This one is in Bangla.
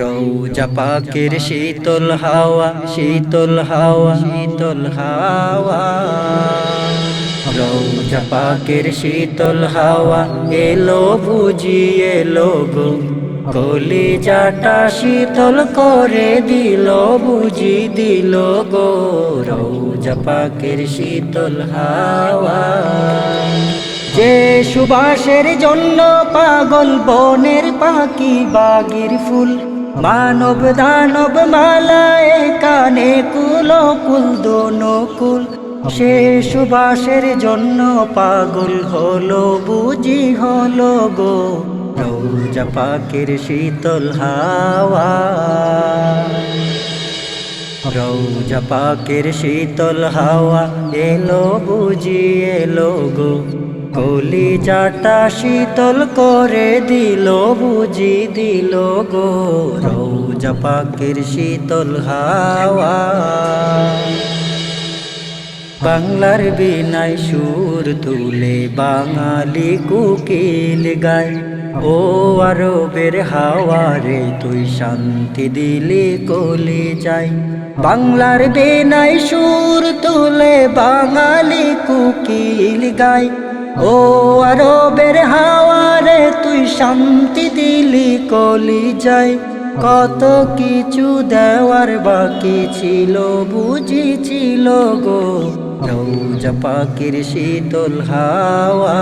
রৌজা পাকের শীতল হাওয়া শীতল হাওয়া শীতল হাওয়া। রৌজা পাকের শীতল হাওয়া, এলো বুঝি, এলো গো। কলি জাটা শীতল করে দিল, বুঝি দিল গো। রৌজা পাকের শীতল হাওয়া। যে সুবাসের জন্য পাগল বনের পাখি বাগির ফুল। মানব দানব মালায় কানে কুল কুল দোনকুল সে সুবাসের জন্য পাগল হলো, বুঝি হলো গো। রৌজা পাকের শীতল হাওয়া। রৌজা পাকের শীতল হাওয়া এলো, বুঝি এলো গো। কলি চাটা শীতল করে দিল, বুঝি দিল গো। রৌজা পাকের শীতল হাওয়া বাংলার বিনাই সুর তুলে বাঙালি কুকিল গায়। ও আরবের হাওয়ারে তুই শান্তি দিলি কলি যাই। বাংলার বিনাই সুর তুলে বাঙালি কুকিল গায়। ও আরবের হাওয়ারে তুই শান্তি দিলি কলি যাই। কত কিছু দেওয়ার বাকি ছিল বুঝিছিল গো। রৌজা পাখির শীতল হাওয়া।